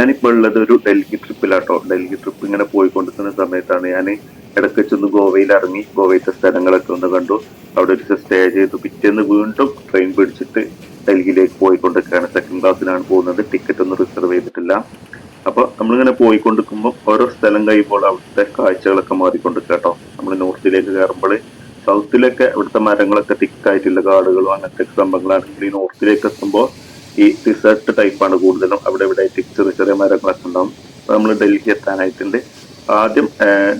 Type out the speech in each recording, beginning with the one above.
ഞാനിപ്പോൾ ഉള്ളത് ഒരു ഡൽഹി ട്രിപ്പിലാട്ടോ ഡൽഹി ട്രിപ്പ് ഇങ്ങനെ പോയിക്കൊണ്ടിരിക്കുന്ന സമയത്താണ് ഞാൻ ഇടയ്ക്ക് ചെന്ന് ഗോവയിൽ ഇറങ്ങി. ഗോവയിലത്തെ സ്ഥലങ്ങളൊക്കെ ഒന്ന് കണ്ടു. അവിടെ ഒരു സ്റ്റേ ചെയ്തു. പിറ്റേന്ന് വീണ്ടും ട്രെയിൻ പിടിച്ചിട്ട് ഡൽഹിയിലേക്ക് പോയിക്കൊണ്ടിരിക്കുകയാണ്. സെക്കൻഡ് ക്ലാസ്സിലാണ് പോകുന്നത്. ടിക്കറ്റ് ഒന്നും റിസർവ് ചെയ്തിട്ടില്ല. അപ്പൊ നമ്മളിങ്ങനെ പോയിക്കൊണ്ടിരിക്കുമ്പോൾ ഓരോ സ്ഥലം കഴിയുമ്പോൾ അവിടുത്തെ കാഴ്ചകളൊക്കെ മാറിക്കൊണ്ടിരിക്കുക കേട്ടോ നമ്മൾ നോർത്തിലേക്ക് കയറുമ്പോൾ സൗത്തിലൊക്കെ ഇവിടുത്തെ മരങ്ങളൊക്കെ തിക്കായിട്ടുള്ള കാടുകളും അങ്ങനത്തെ സംഭവങ്ങളാണെങ്കിൽ ഈ നോർത്തിലേക്ക് എത്തുമ്പോൾ ഈ റിസർട്ട് ടൈപ്പാണ് കൂടുതലും. അവിടെ ഇവിടെ ചെറിയ ചെറിയ മരങ്ങളൊക്കെ ഉണ്ടാവും. നമ്മൾ ഡൽഹി എത്താനായിട്ടുണ്ട്. ആദ്യം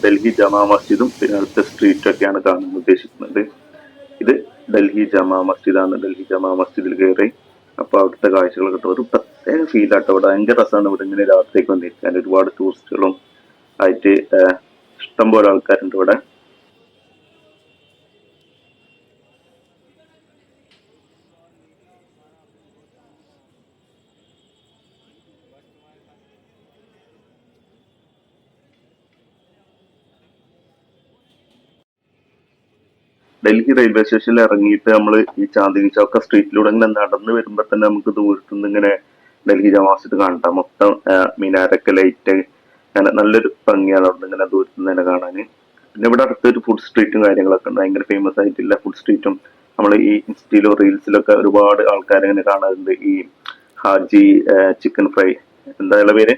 ഡൽഹി ജമാ മസ്ജിദും പിന്നെ അടുത്ത സ്ട്രീറ്റും ഒക്കെയാണ് കാണാൻ ഉദ്ദേശിക്കുന്നത്. ഇത് ഡൽഹി ജമാ മസ്ജിദാണ്. ഡൽഹി ജമാ മസ്ജിദിൽ കയറി അപ്പൊ അവിടുത്തെ കാഴ്ചകൾ കിട്ടും ഒരു പ്രത്യേക ഫീൽ ആട്ടോ. ഇവിടെ ഭയങ്കര രസമാണ്. ഇവിടെ ഇങ്ങനെ രാത്രിയൊക്കെ വന്നിരിക്കാൻ ഒരുപാട് ടൂറിസ്റ്റുകളും ആയിട്ട് ഇഷ്ടംപോലെ ഇഷ്ടം പോലെ ആൾക്കാരുണ്ട് ഇവിടെ. ഡൽഹി റെയിൽവേ സ്റ്റേഷനിൽ ഇറങ്ങിയിട്ട് നമ്മൾ ഈ ചാന്ദിനി ചൗക്ക സ്ട്രീറ്റിലൂടെ ഇങ്ങനെ നടന്ന് വരുമ്പോൾ തന്നെ നമുക്ക് ദൂരത്തു നിന്ന് ഇങ്ങനെ ഡൽഹി ജമാ മസ്ജിദ് കാണാം മൊത്തം മിനാരൊക്കെ ലൈറ്റ് അങ്ങനെ നല്ലൊരു ഭംഗിയാണ് അവിടെ ഇങ്ങനെ ദൂരത്തു നിന്ന് തന്നെ കാണാൻ പിന്നെ ഇവിടെ അടുത്തൊരു ഫുഡ് സ്ട്രീറ്റും കാര്യങ്ങളൊക്കെ ഉണ്ട്. ഭയങ്കര ഫേമസ് ആയിട്ടുള്ള ഫുഡ് സ്ട്രീറ്റും നമ്മൾ ഈ ഇൻസ്റ്റയിലോ റീൽസിലൊക്കെ ഒരുപാട് ആൾക്കാർ ഇങ്ങനെ കാണാറുണ്ട്. ഈ ഹാജി ചിക്കൻ ഫ്രൈ എന്താ പേര്?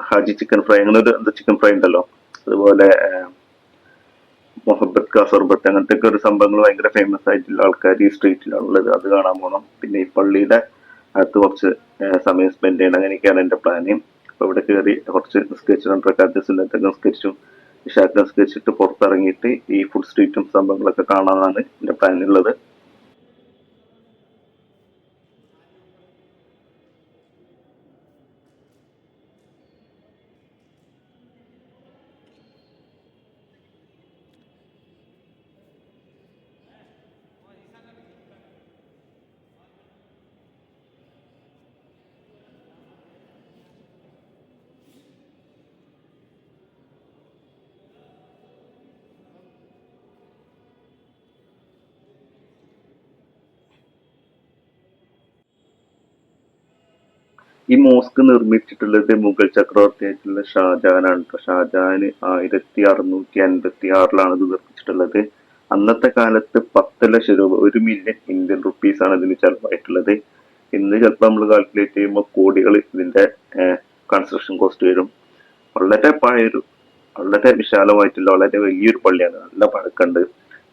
ഹാജി ചിക്കൻ ഫ്രൈ അങ്ങനെ ഒരു ചിക്കൻ ഫ്രൈ ഉണ്ടല്ലോ. അതുപോലെ മൊഹബത്ത് കാ സർബത്ത് അങ്ങനത്തെ ഒക്കെ ഒരു സംഭവങ്ങൾ ഭയങ്കര ഫേമസ് ആയിട്ടുള്ള ആൾക്കാർ ഈ സ്ട്രീറ്റിലാണുള്ളത് അത് കാണാൻ പോകണം പിന്നെ ഈ പള്ളിയുടെ അകത്ത് കുറച്ച് സമയം സ്പെൻഡ് ചെയ്യണം. അങ്ങനെയൊക്കെയാണ് എന്റെ പ്ലാന് അപ്പോൾ ഇവിടെ കയറി കുറച്ച് സ്കെച്ച് രണ്ട് റക്കാത്ത് സുന്നത്തൊക്കെ നിസ്കരിച്ചു. ഇഷാക്ക് നിസ്കരിച്ചിട്ട് പുറത്തിറങ്ങിയിട്ട് ഈ ഫുഡ് സ്ട്രീറ്റും സംഭവങ്ങളൊക്കെ കാണാനാണ് എന്റെ പ്ലാനുള്ളത് ഈ മോസ്ക് നിർമ്മിച്ചിട്ടുള്ളത് മുഗൾ ചക്രവർത്തിയായിട്ടുള്ള ഷാജഹാനാണ് ട്ടോ. ഷാജഹാൻ ആയിരത്തി അറുന്നൂറ്റി അൻപത്തി ആറിലാണ് ഇത് നിർമ്മിച്ചിട്ടുള്ളത്. അന്നത്തെ കാലത്ത് പത്ത് ലക്ഷം രൂപ ഒരു മില്യൺ ഇന്ത്യൻ റുപ്പീസ് ആണ് ഇതിന് ചെലവായിട്ടുള്ളത്. ഇന്ന് ചിലപ്പോൾ നമ്മൾ കാൽക്കുലേറ്റ് ചെയ്യുമ്പോൾ കോടികൾ ഇതിന്റെ കൺസ്ട്രക്ഷൻ കോസ്റ്റ് വരും. വളരെ പഴയൊരു വളരെ വിശാലമായിട്ടുള്ള വളരെ വലിയൊരു പള്ളിയാണ്. നല്ല പഴക്കമുണ്ട്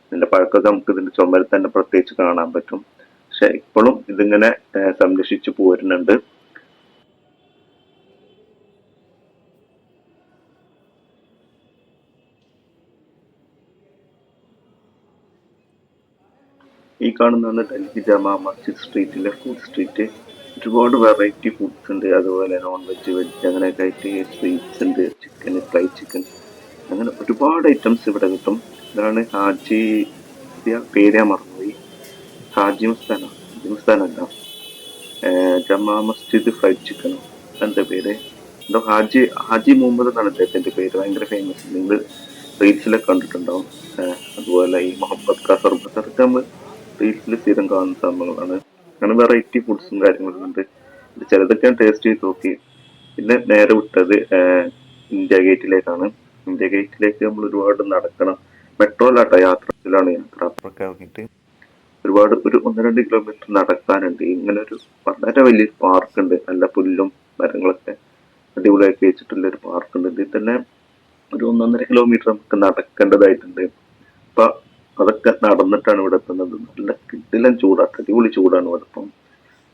ഇതിന്റെ പഴക്കമൊക്കെ നമുക്ക് ഇതിന്റെ ചുമരിൽ തന്നെ പ്രത്യേകിച്ച് കാണാൻ പറ്റും. പക്ഷെ ഇപ്പോഴും ഇതിങ്ങനെ സംരക്ഷിച്ചു പോരുന്നുണ്ട്. ഈ കാണുന്നതാണ് ഡൽഹി ജമാ മസ്ജിദ് സ്ട്രീറ്റിലെ ഫുഡ് സ്ട്രീറ്റ് ഒരുപാട് വെറൈറ്റി ഫുഡ്സ് ഉണ്ട്. അതുപോലെ നോൺ വെജ് വെജ് അങ്ങനെയൊക്കെ ആയിട്ട് സ്വീറ്റ്സ് ഉണ്ട്. ചിക്കൻ ഫ്രൈ ചിക്കൻ അങ്ങനെ ഒരുപാട് ഐറ്റംസ് ഇവിടെ കിട്ടും. ഇതാണ് ഹാജി പേര് മറന്നുപോയി. ഹാജി മസ്താന. ഹാജി മസ്താനല്ല ജമാ മസ്ജിദ് ഫ്രൈഡ് ചിക്കൻ എന്താ പേര്? എന്തോ ഹാജി ഹാജി മുഹമ്മദ് എന്നാണ് അദ്ദേഹത്തിന്റെ പേര്. ഭയങ്കര ഫേമസ് നിങ്ങൾ റീൽസിലൊക്കെ കണ്ടിട്ടുണ്ടാവും. അതുപോലെ ഈ മുഹമ്മദ് ഖാ ബസർ അതൊക്കെ നമ്മൾ റീൽസിൽ സ്ഥിരം കാണുന്ന സംഭവങ്ങളാണ്. അങ്ങനെ വെറൈറ്റി ഫുഡ്സും കാര്യങ്ങളും ഉണ്ട്. ചിലതൊക്കെ ഞാൻ ടേസ്റ്റ് ചെയ്ത് നോക്കി. പിന്നെ നേരെ വിട്ടത് ഇന്ത്യ ഗേറ്റിലേക്കാണ് ഇന്ത്യ ഗേറ്റിലേക്ക് നമ്മൾ ഒരുപാട് നടക്കണം. മെട്രോയിലാട്ടോ യാത്രയിലാണ് യാത്ര. അപ്പുറമൊക്കെ ഇറങ്ങിയിട്ട് ഒരുപാട് ഒരു ഒന്ന് രണ്ട് കിലോമീറ്റർ നടക്കാനുണ്ട്. ഇങ്ങനെ ഒരു വളരെ വലിയ പാർക്ക് ഉണ്ട്. നല്ല പുല്ലും മരങ്ങളൊക്കെ അടിപൊളിയാക്കി വെച്ചിട്ടുള്ള ഒരു പാർക്ക് ഉണ്ട്. ഇതിൽ തന്നെ ഒരു ഒന്നൊന്നര കിലോമീറ്റർ നമുക്ക് നടക്കേണ്ടതായിട്ടുണ്ട്. അപ്പൊ അതൊക്കെ നടന്നിട്ടാണ് ഇവിടെ എത്തുന്നത്. നല്ല കിട്ടില്ല ചൂടാണ് അടിപൊളി ചൂടാണ് ഇവിടെ ഇപ്പം.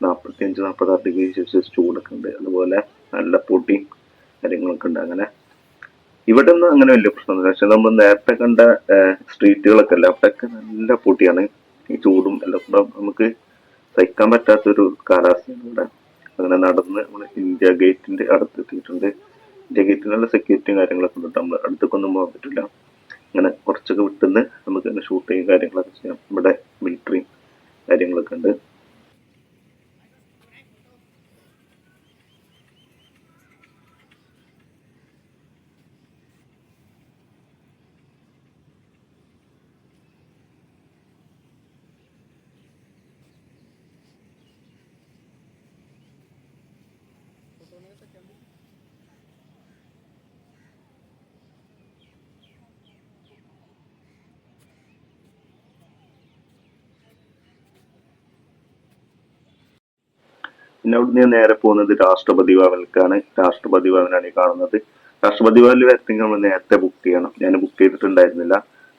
നാൽപ്പത്തി അഞ്ച് നാൽപ്പത്തി ആറ് ഡിഗ്രി സെൽഷ്യസ് ചൂടൊക്കെ ഉണ്ട്. അതുപോലെ നല്ല പൊടിയും കാര്യങ്ങളൊക്കെ ഉണ്ട്. അങ്ങനെ ഇവിടെ ഒന്നും അങ്ങനെ വലിയ പ്രശ്നമൊന്നുമില്ല പക്ഷെ നമ്മൾ നേരത്തെ കണ്ട സ്ട്രീറ്റുകളൊക്കെ അല്ല അവിടെയൊക്കെ നല്ല പൊട്ടിയാണ് ഈ ചൂടും എല്ലാം കൂടെ നമുക്ക് സഹിക്കാൻ പറ്റാത്തൊരു കാലാവസ്ഥയാണ് ഇവിടെ. അങ്ങനെ നടന്ന് നമ്മൾ ഇന്ത്യ ഗേറ്റിന്റെ അടുത്ത് എത്തിയിട്ടുണ്ട്. ഇന്ത്യ ഗേറ്റിനുള്ള സെക്യൂരിറ്റിയും കാര്യങ്ങളൊക്കെ ഉണ്ട്. നമ്മൾ അടുത്തേക്കൊന്നും പോകാൻ പറ്റില്ല. അങ്ങനെ കുറച്ചൊക്കെ വിട്ടുനിന്ന് നമുക്ക് തന്നെ ഷൂട്ട് ചെയ്യും കാര്യങ്ങളൊക്കെ ചെയ്യാം. നമ്മുടെ മിലിറ്ററിയും കാര്യങ്ങളൊക്കെ ഉണ്ട്. പിന്നെ അവിടുന്ന് നേരെ പോകുന്നത് രാഷ്ട്രപതി ഭവനിലേക്കാണ്. രാഷ്ട്രപതി ഭവനാണ് ഈ കാണുന്നത്. രാഷ്ട്രപതി ഭവനിൽ വരണമെങ്കിൽ നമ്മൾ നേരത്തെ ബുക്ക് ചെയ്യണം. ഞാൻ ബുക്ക് ചെയ്തിട്ടുണ്ടായിരുന്നില്ല.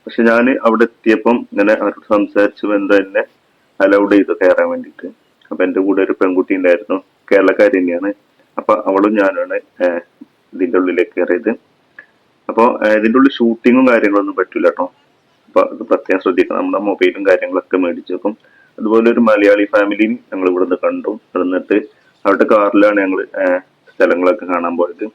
പക്ഷെ ഞാൻ അവിടെ എത്തിയപ്പം ഇങ്ങനെ അവരോട് സംസാരിച്ചു എന്നെ അലൗഡ് ചെയ്തു കയറാൻ വേണ്ടിയിട്ട്. അപ്പൊ എന്റെ കൂടെ ഒരു പെൺകുട്ടി ഉണ്ടായിരുന്നു. കേരളക്കാരി തന്നെയാണ് അപ്പൊ അവളും ഞാനാണ് ഇതിന്റെ ഉള്ളിലേക്ക് കയറിയത്. അപ്പോൾ ഇതിന്റെ ഉള്ളിൽ ഷൂട്ടിങ്ങും കാര്യങ്ങളൊന്നും പറ്റൂല കേട്ടോ. അപ്പൊ അത് പ്രത്യേകം ശ്രദ്ധിക്കണം. നമ്മുടെ മൊബൈലും കാര്യങ്ങളൊക്കെ മേടിച്ചു വെക്കും. അതുപോലെ ഒരു മലയാളി ഫാമിലിയും ഞങ്ങൾ ഇവിടുന്ന് കണ്ടു. എന്നിട്ട് അവരുടെ കാറിലാണ് ഞങ്ങൾ സ്ഥലങ്ങളൊക്കെ കാണാൻ പോയത്.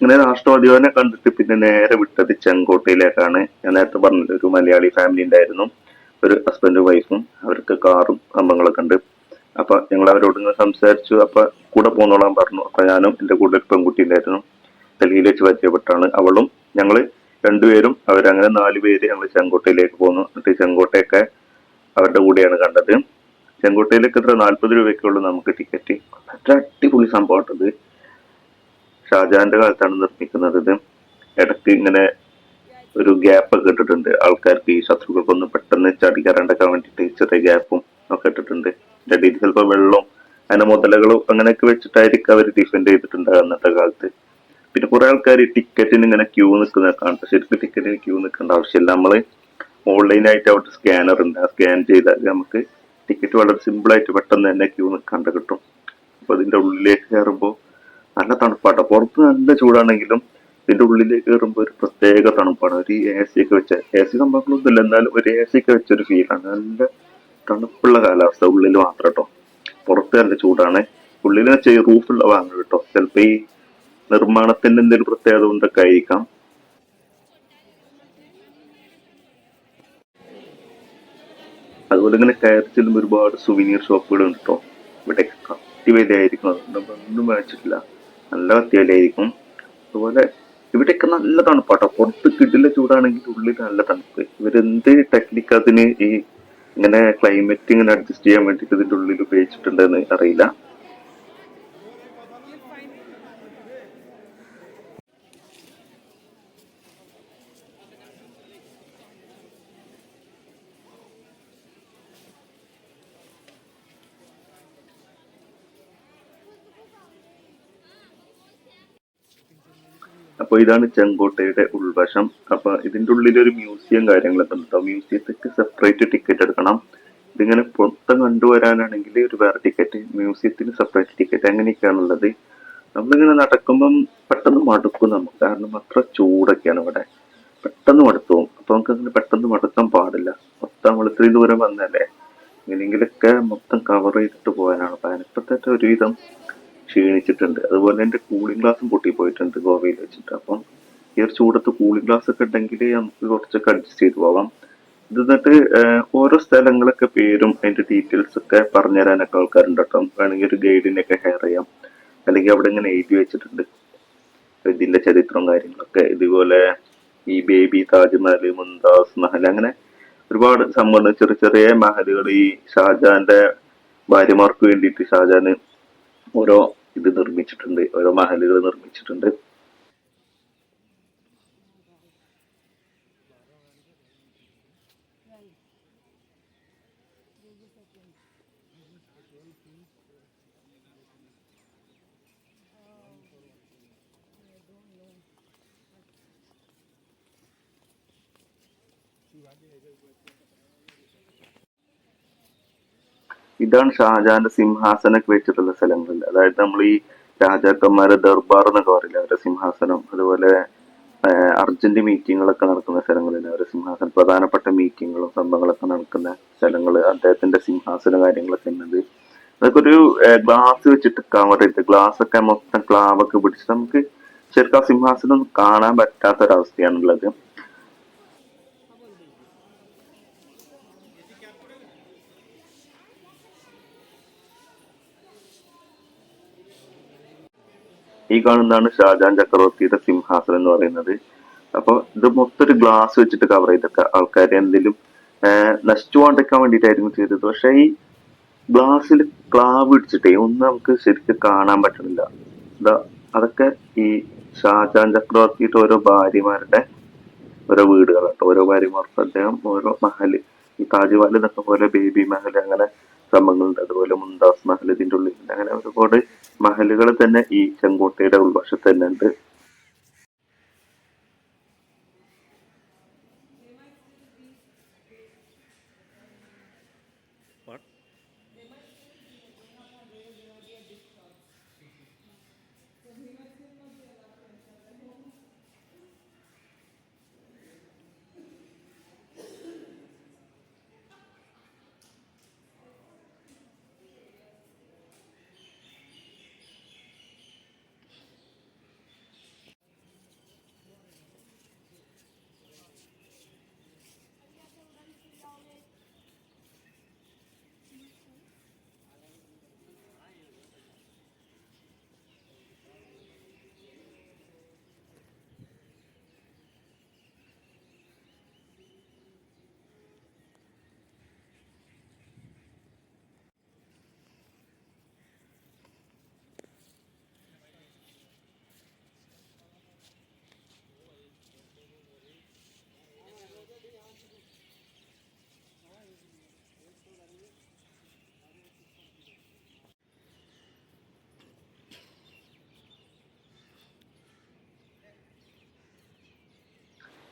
ഇങ്ങനെ രാഷ്ട്രവാദിയോനെ കണ്ടിട്ട് പിന്നെ നേരെ വിട്ടത് ചെങ്കോട്ടയിലേക്കാണ്. ഞാൻ നേരത്തെ പറഞ്ഞത് ഒരു മലയാളി ഫാമിലി ഉണ്ടായിരുന്നു. ഒരു ഹസ്ബൻഡും വൈഫും അവർക്ക് കാറും സംഭവങ്ങളൊക്കെ ഉണ്ട്. അപ്പൊ ഞങ്ങൾ അവരോട് സംസാരിച്ചു. അപ്പൊ കൂടെ പോന്നോളാൻ പറഞ്ഞു. അപ്പൊ ഞാനും എന്റെ കൂടെ ഒരു പെൺകുട്ടി ഉണ്ടായിരുന്നു. ഡൽഹിയിൽ വെച്ച് പരിചയപ്പെട്ടാണ്. അവളും ഞങ്ങൾ രണ്ടുപേരും അവരങ്ങനെ നാല് പേര് ഞങ്ങൾ ചെങ്കോട്ടയിലേക്ക് പോന്നു. എന്നിട്ട് ചെങ്കോട്ടയൊക്കെ അവരുടെ കൂടെയാണ് കണ്ടത്. ചെങ്കോട്ടയിലേക്ക് എത്ര? നാല്പത് രൂപയ്ക്കുള്ളൂ നമുക്ക് ടിക്കറ്റ്. അത്ര അടിപൊളി സംഭവമായിട്ടത്. ഷാജഹാന്റെ കാലത്താണ് നിർമ്മിക്കുന്നത് ഇത്. ഇടയ്ക്ക് ഇങ്ങനെ ഒരു ഗ്യാപ്പ് ഒക്കെ ഇട്ടിട്ടുണ്ട്. ആൾക്കാർക്ക് ഈ ശത്രുക്കൾക്കൊന്നും പെട്ടെന്ന് ചാടി കയറാണ്ടൊക്കെ വേണ്ടിയിട്ട് ചെറിയ ഗ്യാപ്പും ഒക്കെ ഇട്ടിട്ടുണ്ട്. ഇതിന്റെ അടിയിൽ ചിലപ്പോൾ വെള്ളവും അങ്ങനെ മുതലകളും അങ്ങനെയൊക്കെ വെച്ചിട്ടായിരിക്കും അവർ ഡിഫെൻഡ് ചെയ്തിട്ടുണ്ടാകുക അന്നത്തെ കാലത്ത്. പിന്നെ കുറെ ആൾക്കാർ ടിക്കറ്റിന് ഇങ്ങനെ ക്യൂ നിൽക്കുന്ന കാണും. ശരിക്കും ടിക്കറ്റിന് ക്യൂ നിൽക്കേണ്ട ആവശ്യമില്ല. നമ്മൾ ഓൺലൈനായിട്ട് അവിടെ സ്കാനർ ഉണ്ട്. ആ സ്കാൻ ചെയ്താൽ നമുക്ക് ടിക്കറ്റ് വളരെ സിമ്പിളായിട്ട് പെട്ടെന്ന് തന്നെ ക്യൂ നിൽക്കാണ്ട് കിട്ടും. അപ്പോൾ ഇതിന്റെ ഉള്ളിലേക്ക് കയറുമ്പോൾ നല്ല തണുപ്പാട്ടോ. പുറത്ത് നല്ല ചൂടാണെങ്കിലും ഇതിന്റെ ഉള്ളിലേക്ക് കയറുമ്പോൾ ഒരു പ്രത്യേക തണുപ്പാണ്. ഒരു എ സി ഒക്കെ വെച്ച എ സി സംഭവങ്ങളൊന്നുമില്ല. എന്നാലും ഒരു എ സി ഒക്കെ വെച്ചൊരു ഫീലാണ് നല്ല തണുപ്പുള്ള കാലാവസ്ഥ ഉള്ളിൽ മാത്രം കേട്ടോ പുറത്ത് നല്ല ചൂടാണ്. ഉള്ളിൽ വെച്ച റൂഫുള്ള വാങ്ങണം കേട്ടോ ചിലപ്പോൾ ഈ നിർമ്മാണത്തിന്റെ എന്തെങ്കിലും പ്രത്യേകത കൊണ്ടൊക്കെ ആയിരിക്കാം? അതുപോലെ ഇങ്ങനെ കയറി ചെല്ലുമ്പോൾ ഒരുപാട് സുവിനീർ ഷോപ്പുകൾ ഉണ്ട് കേട്ടോ ഇവിടെ കത്തിവിലയായിരിക്കും അതുകൊണ്ട് ഒന്നും മേടിച്ചിട്ടില്ല. നല്ല കത്തിവിലയായിരിക്കും അതുപോലെ ഇവിടെയൊക്കെ നല്ല തണുപ്പാട്ടോ പുറത്ത് കിടില ചൂടാണെങ്കിൽ ഉള്ളിൽ നല്ല തണുപ്പ്. ഇവരെന്ത് ടെക്നിക്ക് അതിന് ഈ ഇങ്ങനെ ക്ലൈമറ്റ് ഇങ്ങനെ അഡ്ജസ്റ്റ് ചെയ്യാൻ വേണ്ടിയിട്ട് ഇതിന്റെ ഉള്ളിൽ ഉപയോഗിച്ചിട്ടുണ്ടെന്ന് അറിയില്ല. അപ്പൊ ഇതാണ് ചെങ്കോട്ടയുടെ ഉൾവശം. അപ്പൊ ഇതിന്റെ ഉള്ളിൽ ഒരു മ്യൂസിയം കാര്യങ്ങളൊക്കെ ഉണ്ടാവും മ്യൂസിയത്തേക്ക് സെപ്പറേറ്റ് ടിക്കറ്റ് എടുക്കണം. ഇതിങ്ങനെ പുറത്ത് കണ്ടുവരാനാണെങ്കിൽ ഒരു വേറെ ടിക്കറ്റ് മ്യൂസിയത്തിന് സെപ്പറേറ്റ് ടിക്കറ്റ് അങ്ങനെയൊക്കെയാണുള്ളത് നമ്മളിങ്ങനെ നടക്കുമ്പം പെട്ടെന്ന് മടുക്കും നമുക്ക്. കാരണം അത്ര ചൂടൊക്കെയാണ് ഇവിടെ. പെട്ടെന്ന് മടുത്തു. പോകും അപ്പൊ നമുക്ക് അങ്ങനെ പെട്ടെന്ന് മടുക്കാൻ പാടില്ല. മൊത്തം നമ്മൾ ഇത്രയും ദൂരം വന്നല്ലേ? എങ്ങനെയെങ്കിലൊക്കെ മൊത്തം കവർ ചെയ്തിട്ട് പോകാനാണ് പതിനെപ്പത്തേറ്റ ഒരുവിധം ക്ഷീണിച്ചിട്ടുണ്ട്. അതുപോലെ എന്റെ കൂളിംഗ് ഗ്ലാസും പൊട്ടിപ്പോയിട്ടുണ്ട് ഗോവയിൽ വെച്ചിട്ട്. അപ്പം ഈ ഒരു ചൂടത്ത് കൂളിംഗ് ഗ്ലാസ് ഒക്കെ ഉണ്ടെങ്കിൽ നമുക്ക് കുറച്ചൊക്കെ അഡ്ജസ്റ്റ് ചെയ്ത് പോവാം. ഇത് എന്നിട്ട് ഓരോ സ്ഥലങ്ങളൊക്കെ പേരും അതിന്റെ ഡീറ്റെയിൽസ് ഒക്കെ പറഞ്ഞു തരാനൊക്കെ ആൾക്കാരുണ്ട് കേട്ടോ. വേണമെങ്കിൽ ഒരു ഗൈഡിനെ ഒക്കെ ഹെയർ ചെയ്യാം. അല്ലെങ്കിൽ അവിടെ ഇങ്ങനെ എഴുതി വെച്ചിട്ടുണ്ട്. ഇതിന്റെ ചരിത്രവും കാര്യങ്ങളൊക്കെ. ഇതുപോലെ ഈ ബേബി താജ്മഹൽ മുംതാസ് മഹൽ അങ്ങനെ ഒരുപാട് സംഭവം ചെറിയ ചെറിയ മഹലുകൾ. ഈ ഷാജാന്റെ ഭാര്യമാർക്ക് വേണ്ടിയിട്ട് ഷാജാന് ഓരോ ഇത് നിർമ്മിച്ചിട്ടുണ്ട്. ഓരോ മഹലുകൾ നിർമ്മിച്ചിട്ടുണ്ട്. ഇതാണ് ഷാജഹാന്റെ സിംഹാസനമൊക്കെ വെച്ചിട്ടുള്ള സ്ഥലങ്ങളിൽ. അതായത് നമ്മൾ ഈ രാജാക്കന്മാരെ ദർബാർ എന്നൊക്കെ പറയില്ല അവരുടെ സിംഹാസനം. അതുപോലെ അർജന്റ് മീറ്റിങ്ങുകളൊക്കെ നടക്കുന്ന സ്ഥലങ്ങളിൽ അവരുടെ സിംഹാസനം പ്രധാനപ്പെട്ട മീറ്റിങ്ങുകളും സംഭവങ്ങളൊക്കെ നടക്കുന്ന സ്ഥലങ്ങൾ അദ്ദേഹത്തിന്റെ സിംഹാസന കാര്യങ്ങളൊക്കെ ഉണ്ട്. അതൊക്കെ ഒരു ഗ്ലാസ് വെച്ചിട്ട് കവർ ഗ്ലാസ് ഒക്കെ മൊത്തം ക്ലാവൊക്കെ പിടിച്ചിട്ട് നമുക്ക് ശരിക്കും ആ സിംഹാസനം കാണാൻ പറ്റാത്തൊരവസ്ഥയാണുള്ളത്. ഈ കാണുന്നതാണ് ഷാജാൻ ചക്രവർത്തിയുടെ സിംഹാസനം എന്ന് പറയുന്നത്. അപ്പൊ ഇത് മൊത്തം ഒരു ഗ്ലാസ് വെച്ചിട്ട് കവർ ചെയ്തൊക്കെ ആൾക്കാർ എന്തെങ്കിലും നശിച്ചു പോകാണ്ടിരിക്കാൻ വേണ്ടിയിട്ടായിരുന്നു ചെയ്തത്. പക്ഷെ ഈ ഗ്ലാസ്സിൽ ക്ലാവ് ഇടിച്ചിട്ടേ ഒന്നും നമുക്ക് ശരിക്കും കാണാൻ പറ്റണില്ല അതൊക്കെ ഈ ഷാജാൻ ചക്രവർത്തിയുടെ ഓരോ ഭാര്യമാരുടെ ഓരോ വീടുകളാട്ടോ ഓരോ ഭാര്യമാർക്ക് അദ്ദേഹം ഓരോ മഹൽ ഈ താജ്മഹൽ എന്നൊക്കെ പോലെ ബേബി മഹൽ അങ്ങനെ സംഭവങ്ങളുണ്ട്. അതുപോലെ മുംതാസ് മഹൽ ഇതിന്റെ ഉള്ളിൽ അങ്ങനെ ഒരുപാട് മഹലുകൾ തന്നെ ഈ ചെങ്കോട്ടയുടെ ഉൾവശത്ത് തന്നെ ഉണ്ട്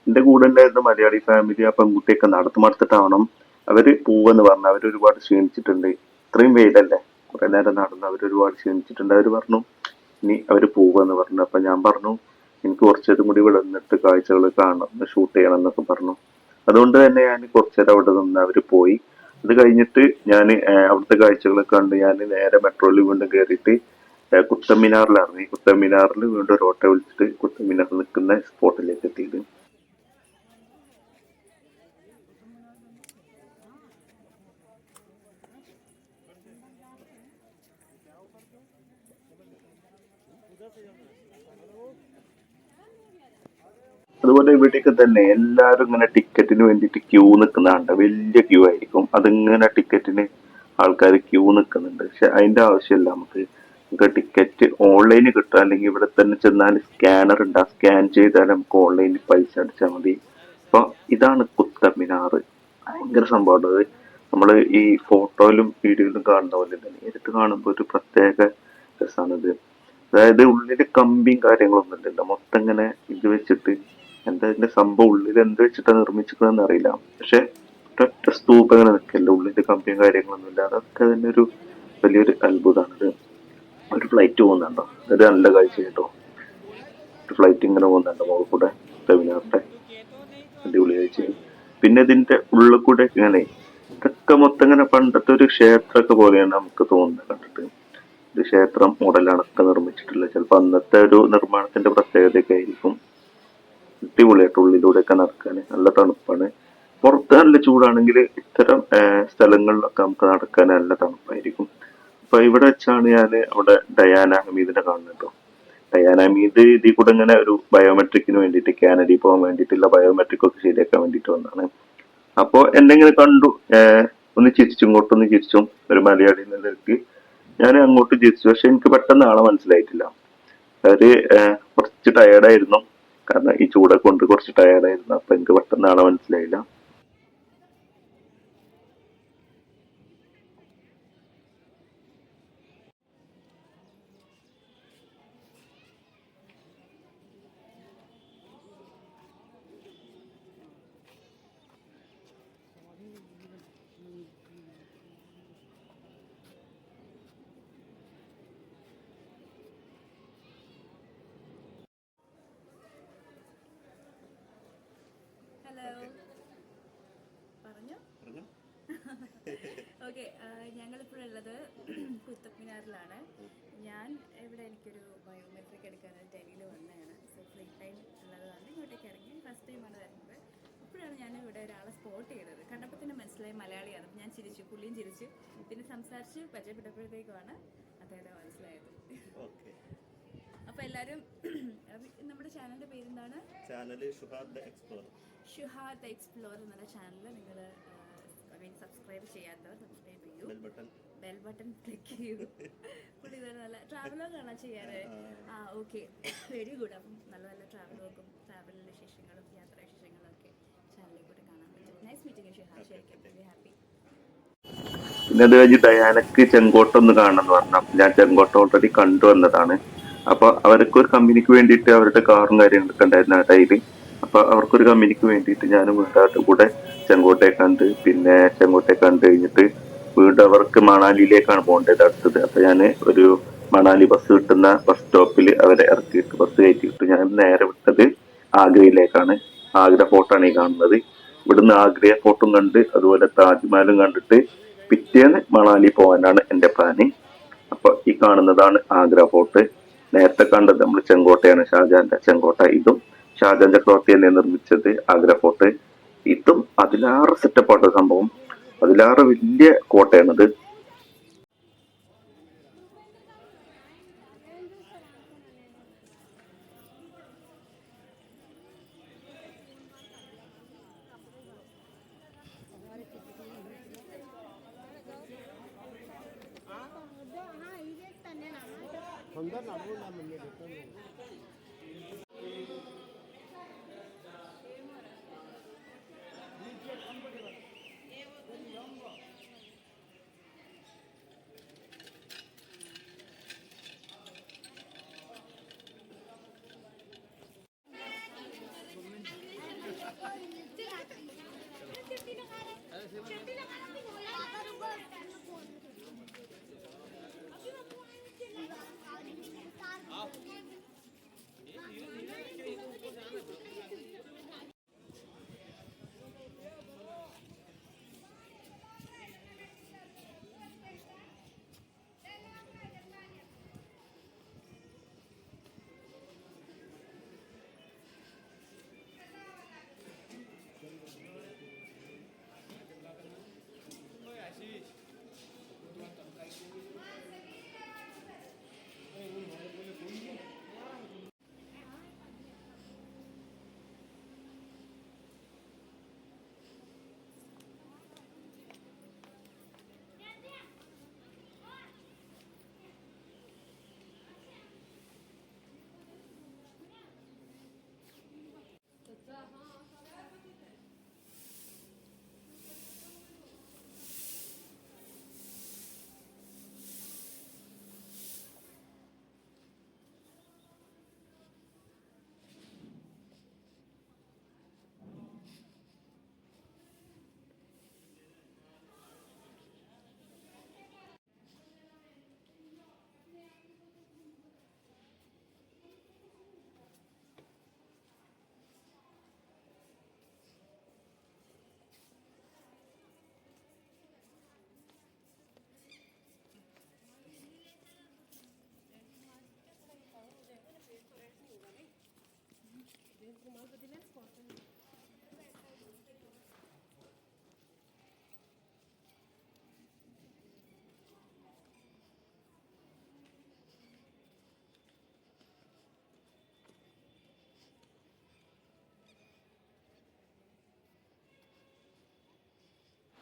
എന്റെ കൂടെ ഉണ്ടായിരുന്ന മലയാളി ഫാമിലി ആ പെൺകുട്ടിയൊക്കെ നടത്തു മടുത്തിട്ടാവണം അവർ പോവെന്ന് പറഞ്ഞു. അവർ ഒരുപാട് ക്ഷീണിച്ചിട്ടുണ്ട്. ഇത്രയും വെയിലല്ലേ? കുറെ നേരം നടന്ന് അവർ ഒരുപാട് ക്ഷീണിച്ചിട്ടുണ്ട്. അവർ പറഞ്ഞു ഇനി അവർ പോവെന്ന് പറഞ്ഞു. അപ്പൊ ഞാൻ പറഞ്ഞു എനിക്ക് കുറച്ചേരം കൂടി ഇവിടെ നിന്നിട്ട് കാഴ്ചകൾ കാണണം. ഷൂട്ട് ചെയ്യണം എന്നൊക്കെ പറഞ്ഞു. അതുകൊണ്ട് തന്നെ ഞാൻ കുറച്ചേരം അവിടെ നിന്ന് അവർ പോയി. അത് കഴിഞ്ഞിട്ട് ഞാൻ അവിടുത്തെ കാഴ്ചകളൊക്കെ കണ്ട് ഞാൻ നേരെ മെട്രോയിൽ വീണ്ടും കയറിയിട്ട് കുത്തമ്മിനാറിലിറങ്ങി കുത്തമ്മിനാറിൽ വീണ്ടും ഒരു ഓട്ടോ വിളിച്ചിട്ട് കുത്തമിനാർ നിൽക്കുന്ന സ്പോട്ടിലേക്ക് എത്തിയത്. അതുപോലെ ഇവിടെയൊക്കെ തന്നെ എല്ലാവരും ഇങ്ങനെ ടിക്കറ്റിന് വേണ്ടിയിട്ട് ക്യൂ നിൽക്കുന്നതാണ്ട് വലിയ ക്യൂ ആയിരിക്കും. അതിങ്ങനെ ടിക്കറ്റിന് ആൾക്കാർ ക്യൂ നിൽക്കുന്നുണ്ട് പക്ഷെ അതിന്റെ ആവശ്യമില്ല. നമുക്ക് നമുക്ക് ടിക്കറ്റ് ഓൺലൈനിൽ കിട്ടുക അല്ലെങ്കിൽ ഇവിടെ തന്നെ ചെന്നാൽ സ്കാനർ ഉണ്ട്. ആ സ്കാൻ ചെയ്താൽ നമുക്ക് ഓൺലൈനിൽ പൈസ അടിച്ചാൽ മതി. അപ്പൊ ഇതാണ് കുത്തമിനാറ് ഭയങ്കര സംഭവമാണ് അത് നമ്മൾ ഈ ഫോട്ടോയിലും വീഡിയോയിലും കാണുന്ന പോലെ തന്നെ നേരിട്ട് കാണുമ്പോൾ ഒരു പ്രത്യേക രസമാണിത് അതായത് ഉള്ളിൽ കമ്പിയും കാര്യങ്ങളൊന്നും ഇല്ലല്ലോ. മൊത്തം ഇങ്ങനെ ഇത് വെച്ചിട്ട് എന്താ ഇതിന്റെ സംഭവം? ഉള്ളിൽ എന്ത് വെച്ചിട്ടാണ് നിർമ്മിച്ചിരിക്കുന്നതെന്ന് അറിയില്ല. പക്ഷെ ഒറ്റ സ്തൂപ്പ് ഇങ്ങനെ നിൽക്കല്ലോ ഉള്ളിന്റെ കമ്പിയും കാര്യങ്ങളൊന്നും ഇല്ല. അതൊക്കെ തന്നെ ഒരു വലിയൊരു അത്ഭുതമാണ് ഒരു ഫ്ലൈറ്റ് പോകുന്നുണ്ടോ? ഒരു നല്ല കാഴ്ച കേട്ടോ. ഒരു ഫ്ലൈറ്റ് ഇങ്ങനെ പോകുന്നുണ്ട് മോളിൽ കൂടെ? സെമിനാറിന്റെ അടിപൊളി കാഴ്ച. പിന്നെ ഇതിന്റെ ഉള്ളിൽ കൂടെ ഇങ്ങനെ ഇതൊക്കെ മൊത്തം ഇങ്ങനെ പണ്ടത്തെ ഒരു ക്ഷേത്രമൊക്കെ പോലെയാണ് നമുക്ക് തോന്നുന്നത് കണ്ടിട്ട്. ഒരു ക്ഷേത്രം മോഡലാണ് ഒക്കെ നിർമ്മിച്ചിട്ടുള്ളത്. ചിലപ്പോൾ അന്നത്തെ ഒരു നിർമ്മാണത്തിന്റെ പ്രത്യേകതയൊക്കെ ആയിരിക്കും. അടിപൊളിയായിട്ട് ഉള്ളിലൂടെയൊക്കെ നടക്കാൻ നല്ല തണുപ്പാണ്. പുറത്ത് നല്ല ചൂടാണെങ്കിൽ ഇത്തരം സ്ഥലങ്ങളിലൊക്കെ നമുക്ക് നടക്കാൻ നല്ല തണുപ്പായിരിക്കും. അപ്പൊ ഇവിടെ വെച്ചാണ് ഞാൻ അവിടെ ഡയാന ഹമീദിനെ കാണുന്നത് കേട്ടോ. ഡയാന ഹമീദ് ഇതിൽ കൂടെ ഇങ്ങനെ ഒരു ബയോമെട്രിക്കിന് വേണ്ടിയിട്ട് കാനഡി പോകാൻ വേണ്ടിയിട്ടുള്ള ബയോമെട്രിക് ഒക്കെ ശരിയാക്കാൻ വേണ്ടിയിട്ട് വന്നതാണ്. അപ്പോ എന്നെ ഇങ്ങനെ കണ്ടു ഒന്ന് ചിരിച്ചു ഇങ്ങോട്ടൊന്ന് ചിരിച്ചും ഒരു മലയാളി നിലയ്ക്ക്. ഞാൻ അങ്ങോട്ട് ചിരിച്ചു പക്ഷെ എനിക്ക് പെട്ടെന്ന് ആളെ മനസ്സിലായിട്ടില്ല. അവർ കുറച്ച് ടയേർഡായിരുന്നു കാരണം ഈ ചൂടൊക്കെ കൊണ്ട് കുറച്ച് ടയർഡായിരുന്നു അപ്പൊ എനിക്ക് പെട്ടെന്നാണ് മനസ്സിലായില്ല ഹലോ പറഞ്ഞോ ഓക്കെ ഞങ്ങളിപ്പോഴുള്ളത് കുത്തബ് മിനാറിലാണ് ഞാൻ ഇവിടെ എനിക്കൊരു ബയോമെട്രിക് എടുക്കാനായിട്ട് ഡൽഹിയിൽ വന്നതാണ് സോ ഫ്രീ ടൈം ഉള്ളത് കൊണ്ട് ഇങ്ങോട്ടേക്ക് ഇറങ്ങി ഫസ്റ്റ് ടൈമാണ് വരുന്നത് ഇപ്പോഴാണ് ഞാൻ ഇവിടെ ഒരാളെ സ്പോട്ട് ചെയ്തത് കണ്ടപ്പോൾ തന്നെ മനസ്സിലായി മലയാളിയാണ്. ഞാൻ ചിരിച്ചു പുള്ളിയും ചിരിച്ചു. പിന്നെ സംസാരിച്ച് പരിചയപ്പെട്ടപ്പോഴത്തേക്കുമാണ് അദ്ദേഹത്തെ മനസ്സിലായത്. അപ്പൊ എല്ലാരും നമ്മുടെ ചാനലിന്റെ പേരെന്താണ്? Channel Shuhad explore Shuhad explore എന്നുള്ള ചാനലിൽ നിങ്ങൾ സബ്സ്ക്രൈബ് ചെയ്യാത്തവർ സബ്സ്ക്രൈബ് ചെയ്യൂ. Bell button. Bell button click ചെയ്യൂ. പുള്ളി ഇതാണ് നല്ല ട്രാവലോഗാണോ ചെയ്യാറ്? ആ. ഓക്കെ. വെരി ഗുഡ് അപ്പം നല്ല നല്ല ട്രാവലോക്കും ട്രാവലിന് വിശേഷങ്ങളും യാത്രാ വിശേഷങ്ങളും ഒക്കെ ചാനലിൽ കൂടെ കാണാൻ പറ്റും നൈസ് മീറ്റിംഗ് ഷിഹാ ശരിക്കും വെരി ഹാപ്പി പിന്നെ അത് കഴിഞ്ഞ് ഡയാനക്ക് ചെങ്കോട്ട ഒന്ന് കാണണം എന്ന് പറഞ്ഞു ഞാൻ ചെങ്കോട്ട ഓൾറെഡി കണ്ടു വന്നതാണ് അപ്പൊ അവർക്ക് ഒരു കമ്പനിക്ക് വേണ്ടിയിട്ട് അവരുടെ കാറും കാര്യങ്ങളൊക്കെ ഉണ്ടായിരുന്നു ആ ടൈൽ അപ്പൊ അവർക്കൊരു കമ്പനിക്ക് വേണ്ടിയിട്ട് ഞാൻ വീണ്ടാട്ട് കൂടെ ചെങ്കോട്ടയെ കണ്ട് പിന്നെ ചെങ്കോട്ടയെ കണ്ട് കഴിഞ്ഞിട്ട് വീണ്ടും അവർക്ക് മണാലിയിലേക്കാണ് പോകേണ്ടത് അടുത്തത്. അപ്പൊ ഞാൻ ഒരു മണാലി ബസ് കിട്ടുന്ന ബസ് സ്റ്റോപ്പിൽ അവരെ ഇറക്കിയിട്ട് ബസ് കയറ്റിയിട്ട് ഞാൻ നേരെ വിട്ടത് ആഗ്രയിലേക്കാണ്. ആഗ്ര ഫോർട്ടാണ് ഈ കാണുന്നത്. ഇവിടുന്ന് ആഗ്ര ഫോർട്ടും കണ്ട് അതുപോലെ താജ്മഹലും കണ്ടിട്ട് പിറ്റേന്ന് മണാലി പോകാനാണ് എന്റെ പ്ലാന് അപ്പൊ ഈ കാണുന്നതാണ് ആഗ്ര ഫോർട്ട്. നേരത്തെ കണ്ടത് നമ്മൾ ചെങ്കോട്ടയാണ് ഷാജഹാന്റെ ചെങ്കോട്ട. ഇതും ഷാജഹാൻ ചക്രവർത്തി തന്നെ നിർമ്മിച്ചത് ആഗ്ര ഫോർട്ട്. ഇതും അതിലാറ് സെറ്റപ്പ് ആട്ട സംഭവം. അതിലാറ് വലിയ കോട്ടയാണത്.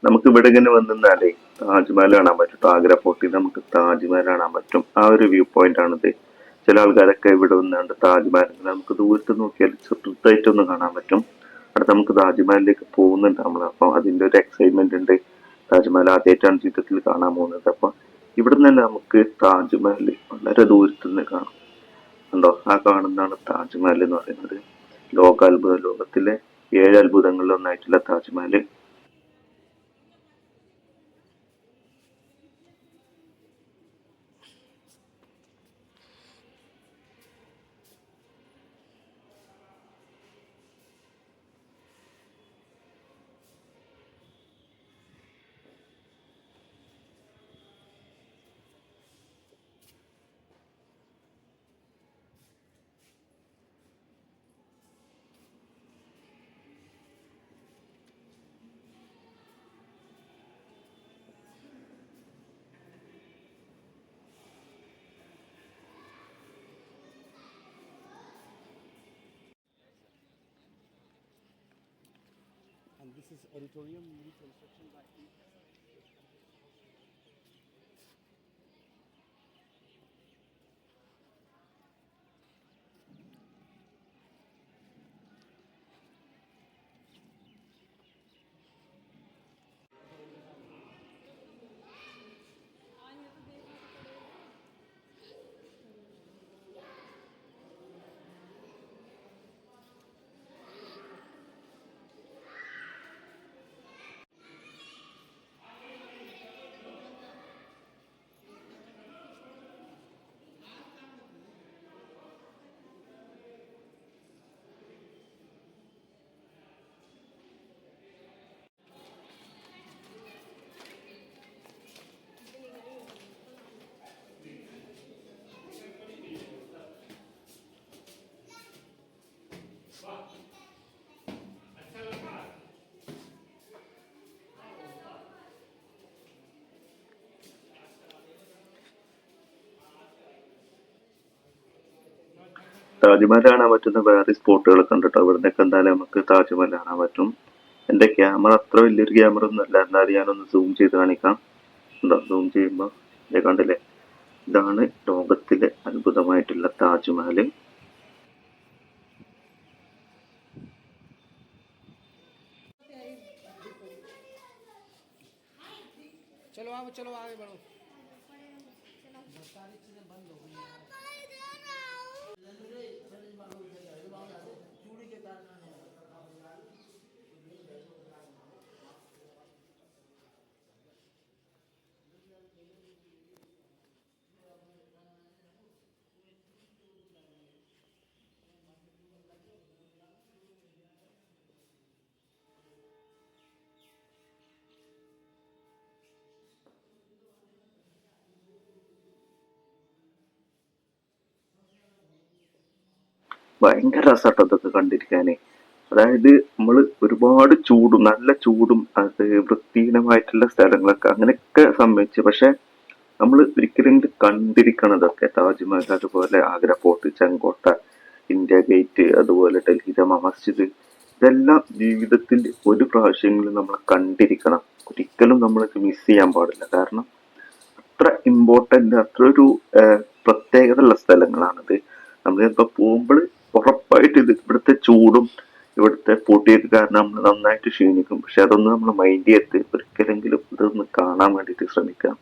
നമുക്ക് ഇവിടെ ഇങ്ങനെ വന്നിരുന്നാലേ താജ്മഹൽ കാണാൻ പറ്റും. ആഗ്ര ഫോർട്ടിൽ നമുക്ക് താജ്മഹൽ കാണാൻ പറ്റും. ആ ഒരു വ്യൂ പോയിന്റ് ആണിത്. ചില ആൾക്കാരൊക്കെ ഇവിടെ വന്നുകൊണ്ട് താജ്മഹൽ നമുക്ക് ദൂരത്ത് നോക്കിയാൽ ചെറുതായിട്ടൊന്ന് കാണാൻ പറ്റും. അവിടെ നമുക്ക് താജ്മഹലിലേക്ക് പോകുന്നുണ്ട് നമ്മൾ. അപ്പൊ അതിന്റെ ഒരു എക്സൈറ്റ്മെന്റ് ഉണ്ട്. താജ്മഹൽ ആദ്യമായിട്ടാണ് ജീവിതത്തിൽ കാണാൻ പോകുന്നത്. അപ്പൊ ഇവിടെ നിന്ന് തന്നെ നമുക്ക് താജ്മഹൽ വളരെ ദൂരത്ത് നിന്ന് കാണാം. ഉണ്ടോ ആ കാണുന്നതാണ് താജ്മഹൽ എന്ന് പറയുന്നത്. ലോകാത്ഭുത ലോകത്തിലെ ഏഴ് അത്ഭുതങ്ങളിൽ ഒന്നായിട്ടുള്ള Taj Mahal. This is auditorium reconstruction by Taj Mahal കാണാൻ പറ്റുന്ന വേറെ സ്പോട്ടുകളൊക്കെ ഉണ്ട് കേട്ടോ ഇവിടുന്നൊക്കെ എന്തായാലും നമുക്ക് താജ്മഹൽ കാണാൻ പറ്റും. എന്റെ ക്യാമറ അത്ര വലിയൊരു ക്യാമറ ഒന്നും അല്ല എന്നാലും ഞാനൊന്ന് സൂം ചെയ്ത് കാണിക്കാം. എന്താ സൂം ചെയ്യുമ്പോൾ കണ്ടില്ലേ? ഇതാണ് ലോകത്തിലെ അത്ഭുതമായിട്ടുള്ള താജ്മഹൽ ഭയങ്കര രസട്ടോ അതൊക്കെ കണ്ടിരിക്കാനേ. അതായത് നമ്മൾ ഒരുപാട് ചൂടും നല്ല ചൂടും അത് വൃത്തിഹീനമായിട്ടുള്ള സ്ഥലങ്ങളൊക്കെ അങ്ങനെയൊക്കെ സംഭവിച്ചു. പക്ഷെ നമ്മൾ ഒരിക്കലും ഇത് കണ്ടിരിക്കണം ഇതൊക്കെ താജ്മഹൽ അതുപോലെ ആഗ്ര ഫോർട്ട് ചെങ്കോട്ട ഇന്ത്യ ഗേറ്റ് അതുപോലെ ഡൽഹി ജമാ മസ്ജിദ് ഇതെല്ലാം ജീവിതത്തിൽ ഒരു പ്രാവശ്യമെങ്കിലും നമ്മൾ കണ്ടിരിക്കണം. ഒരിക്കലും നമ്മളിത് മിസ് ചെയ്യാൻ പാടില്ല. കാരണം അത്ര ഇമ്പോർട്ടന്റ് അത്ര ഒരു പ്രത്യേകതയുള്ള സ്ഥലങ്ങളാണിത്. നമ്മൾ പോകുമ്പോൾ ഉറപ്പായിട്ട് ഇത് ഇവിടുത്തെ ചൂടും ഇവിടുത്തെ പൊട്ടിയൊക്കെ കാരണം നമ്മൾ നന്നായിട്ട് ക്ഷീണിക്കും. പക്ഷെ അതൊന്നും നമ്മൾ മൈൻഡ് ചെയ്ത് ഒരിക്കലെങ്കിലും ഇതൊന്ന് കാണാൻ വേണ്ടിയിട്ട് ശ്രമിക്കാം.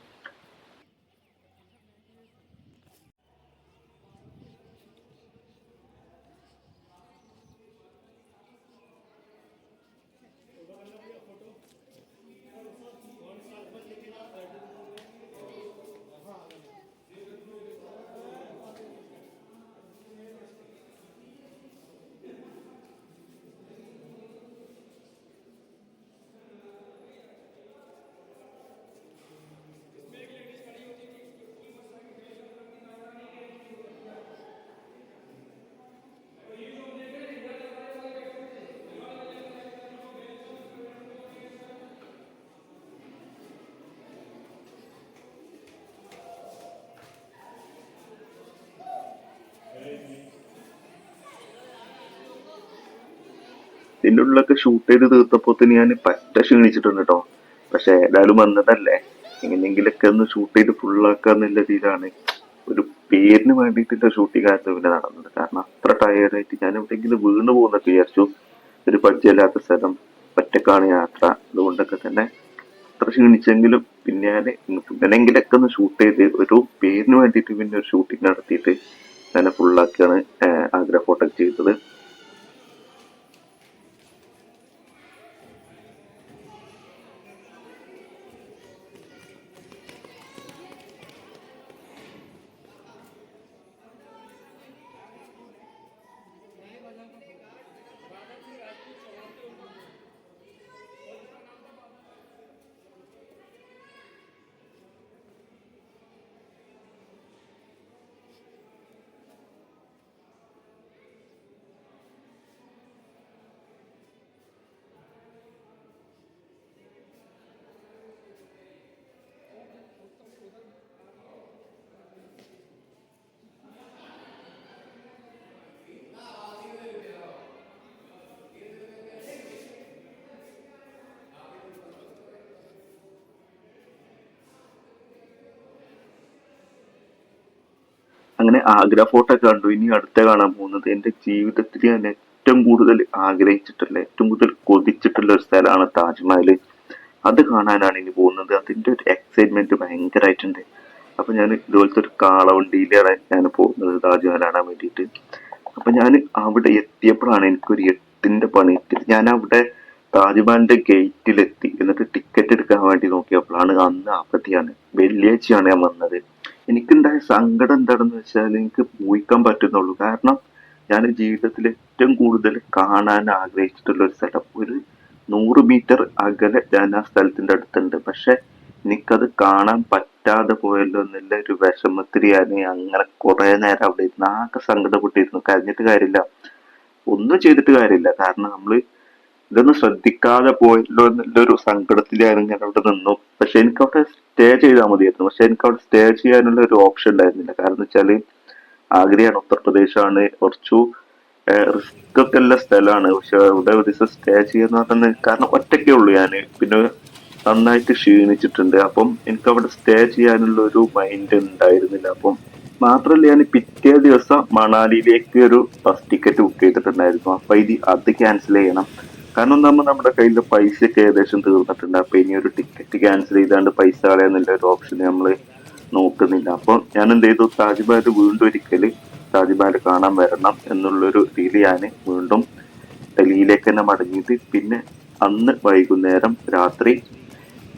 ഇതിന്റെ ഉള്ളിലൊക്കെ ഷൂട്ട് ചെയ്ത് തീർത്തപ്പോൾ ഞാൻ പറ്റ ക്ഷീണിച്ചിട്ടുണ്ട് കേട്ടോ പക്ഷെ ഏതായാലും വന്നതല്ലേ. എങ്ങനെയെങ്കിലൊക്കെ ഒന്ന് ഷൂട്ട് ചെയ്ത് ഫുള്ളാക്കാന്നുള്ള രീതിയിലാണ് ഒരു പേരിന് വേണ്ടിയിട്ടുള്ള ഷൂട്ടിംഗ് ആയിരുന്നു പിന്നെ നടന്നത്. കാരണം അത്ര ടയേർഡായിട്ട് ഞാൻ എവിടെയെങ്കിലും വീണ് പോകുന്നൊക്കെ വിചാരിച്ചു. ഒരു പരിചയമില്ലാത്ത സ്ഥലം ഒറ്റക്കാണ് യാത്ര. അതുകൊണ്ടൊക്കെ തന്നെ അത്ര ക്ഷീണിച്ചെങ്കിലും പിന്നെ ഞാൻ എങ്ങനെയെങ്കിലൊക്കെ ഒന്ന് ഷൂട്ട് ചെയ്ത് ഒരു പേരിന് വേണ്ടിയിട്ട് പിന്നെ ഒരു ഷൂട്ടിംഗ് നടത്തിയിട്ട് ഞാൻ ഫുള്ളാക്കിയാണ് ആഗ്ര ഫോട്ടോ ചെയ്തത്. അങ്ങനെ ആഗ്ര ഫോർട്ട് ഒക്കെ കണ്ടു. ഇനി അടുത്ത കാണാൻ പോകുന്നത് എന്റെ ജീവിതത്തിൽ ഞാൻ ഏറ്റവും കൂടുതൽ ആഗ്രഹിച്ചിട്ടുള്ള ഏറ്റവും കൂടുതൽ കൊതിച്ചിട്ടുള്ള ഒരു സ്ഥലമാണ് താജ്മഹൽ അത് കാണാനാണ് ഇനി പോകുന്നത്. അതിന്റെ ഒരു എക്സൈറ്റ്മെന്റ് ഭയങ്കരമായിട്ടുണ്ട്. അപ്പൊ ഞാൻ ഇതുപോലത്തെ ഒരു കാളവണ്ടിയിലാണ് ഞാൻ പോകുന്നത് താജ്മഹൽ കാണാൻ വേണ്ടിയിട്ട്. അപ്പൊ ഞാൻ അവിടെ എത്തിയപ്പോഴാണ് എനിക്കൊരു എട്ടിന്റെ പണി ഞാൻ അവിടെ താജ്മഹലിന്റെ ഗേറ്റിലെത്തി എന്നിട്ട് ടിക്കറ്റ് എടുക്കാൻ വേണ്ടി നോക്കിയപ്പോഴാണ് അന്ന് അവധിയാണ് വെള്ളിയാഴ്ചയാണ് ഞാൻ വന്നത്. എനിക്കുണ്ടായ സങ്കടം എന്താണെന്ന് വെച്ചാൽ എനിക്ക് ഊഹിക്കാൻ പറ്റുന്നുള്ളൂ. കാരണം ഞാൻ ജീവിതത്തിൽ ഏറ്റവും കൂടുതൽ കാണാൻ ആഗ്രഹിച്ചിട്ടുള്ള ഒരു സ്ഥലം. ഒരു നൂറ് മീറ്റർ അകലെ ഞാൻ ആ സ്ഥലത്തിന്റെ അടുത്തുണ്ട്. പക്ഷെ എനിക്കത് കാണാൻ പറ്റാതെ പോയല്ലോ എന്നുള്ള ഒരു വിഷമത്തിരിയാണ് അങ്ങനെ കുറെ നേരം അവിടെ ഇരുന്ന് ആകെ സങ്കടപ്പെട്ടിരുന്നു. കരഞ്ഞിട്ട് കാര്യമില്ല. ഒന്നും ചെയ്തിട്ട് കാര്യമില്ല. കാരണം നമ്മൾ ഇതൊന്നും ശ്രദ്ധിക്കാതെ പോയല്ലോ എന്നുള്ള ഒരു സങ്കടത്തിൽ ഞാൻ അവിടെ നിന്നു. പക്ഷെ എനിക്ക് അവിടെ സ്റ്റേ ചെയ്താൽ മതിയായിരുന്നു പക്ഷെ എനിക്ക് അവിടെ സ്റ്റേ ചെയ്യാനുള്ള ഒരു ഓപ്ഷൻ ഉണ്ടായിരുന്നില്ല. കാരണം വെച്ചാൽ ആഗ്രയാണ് ഉത്തർപ്രദേശാണ്. കുറച്ചു റിസ്ക് ഒക്കെ ഉള്ള സ്ഥലമാണ്. പക്ഷെ അവിടെ ഒരു ദിവസം സ്റ്റേ ചെയ്യാന്ന് പറഞ്ഞാൽ കാരണം ഒറ്റയ്ക്കേ ഉള്ളൂ ഞാൻ പിന്നെ നന്നായിട്ട് ക്ഷീണിച്ചിട്ടുണ്ട്. അപ്പം എനിക്ക് അവിടെ സ്റ്റേ ചെയ്യാനുള്ള ഒരു മൈൻഡ് ഉണ്ടായിരുന്നില്ല. അപ്പം മാത്രമല്ല ഞാൻ പിറ്റേ ദിവസം മണാലിയിലേക്ക് ഒരു ബസ് ടിക്കറ്റ് ബുക്ക് ചെയ്തിട്ടുണ്ടായിരുന്നു. അപ്പൊ ഇത് അത് ക്യാൻസൽ ചെയ്യണം. കാരണം നമ്മൾ നമ്മുടെ കയ്യിൽ പൈസ ഒക്കെ ഏകദേശം തീർന്നിട്ടുണ്ട്. അപ്പൊ ഇനി ഒരു ടിക്കറ്റ് ക്യാൻസൽ ചെയ്താണ്ട് പൈസ കളയാന്നുള്ള ഒരു ഓപ്ഷൻ നമ്മൾ നോക്കുന്നില്ല. അപ്പോൾ ഞാൻ എന്ത് ചെയ്തു? താജ്മഹൽ വീണ്ടും ഒരിക്കൽ താജ്മഹൽ കാണാൻ വരണം എന്നുള്ളൊരു രീതിയിൽ ഞാൻ വീണ്ടും ഡൽഹിയിലേക്ക് തന്നെ മടങ്ങിയിട്ട് പിന്നെ അന്ന് വൈകുന്നേരം രാത്രി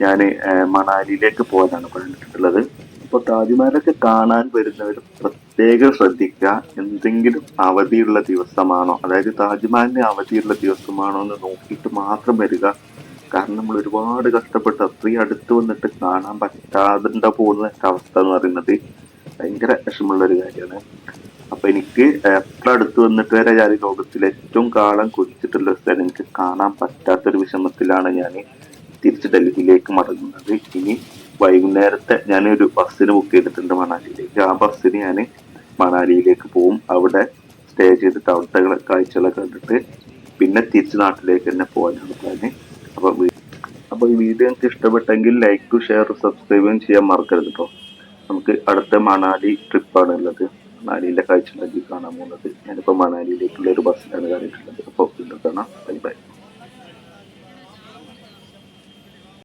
ഞാൻ മണാലിയിലേക്ക് പോകാനാണ് പറഞ്ഞിട്ടുള്ളത്. അപ്പോൾ താജ്മഹലൊക്കെ കാണാൻ വരുന്നവർ പ്രത്യേകം ശ്രദ്ധിക്കുക. എന്തെങ്കിലും അവധിയുള്ള ദിവസമാണോ? അതായത് താജ്മഹലിന് അവധിയുള്ള ദിവസമാണോ എന്ന് നോക്കിയിട്ട് മാത്രം വരിക. കാരണം നമ്മൾ ഒരുപാട് കഷ്ടപ്പെട്ട്. അത്രയും അടുത്ത് വന്നിട്ട് കാണാൻ പറ്റാതെ പോകുന്ന അവസ്ഥ എന്ന് പറയുന്നത് ഭയങ്കര വിഷമമുള്ള ഒരു കാര്യമാണ്. അപ്പൊ എനിക്ക് എത്ര അടുത്ത് വന്നിട്ട് വരെ ഞാൻ ലോകത്തിൽ ഏറ്റവും കാലം കുതിച്ചിട്ടുള്ള സ്ഥലം എനിക്ക് കാണാൻ പറ്റാത്തൊരു വിഷമത്തിലാണ് ഞാൻ തിരിച്ച് ഡൽഹിയിലേക്ക് മടങ്ങുന്നത്. ഇനി വൈകുന്നേരത്തെ ഞാനൊരു ബസ്സിന് ബുക്ക് ചെയ്തിട്ടുണ്ട് മണാലിയിലേക്ക്. ആ ബസ്സിന് ഞാൻ മണാലിയിലേക്ക് പോവും. അവിടെ സ്റ്റേ ചെയ്തിട്ട് അവിടുത്തെ കാഴ്ചകളൊക്കെ കണ്ടിട്ട് പിന്നെ തിരിച്ച് നാട്ടിലേക്ക് തന്നെ പോകാനാണ് പ്ലാന് അപ്പൊ അപ്പോൾ അപ്പൊ ഈ വീഡിയോ നിങ്ങൾക്ക് ഇഷ്ടപ്പെട്ടെങ്കിൽ ലൈക്ക് ഷെയർ സബ്സ്ക്രൈബും ചെയ്യാൻ മറക്കരുത് കേട്ടോ നമുക്ക് അടുത്ത മണാലി ട്രിപ്പാണ് ഉള്ളത്. മണാലിയിലെ കാഴ്ചകളൊക്കെ കാണാൻ പോകുന്നത്. ഞാനിപ്പോൾ മണാലിയിലേക്കുള്ള ഒരു ബസ്സിലാണ് കയറിയിട്ടുള്ളത്. അപ്പോൾ കാണാം. Bye bye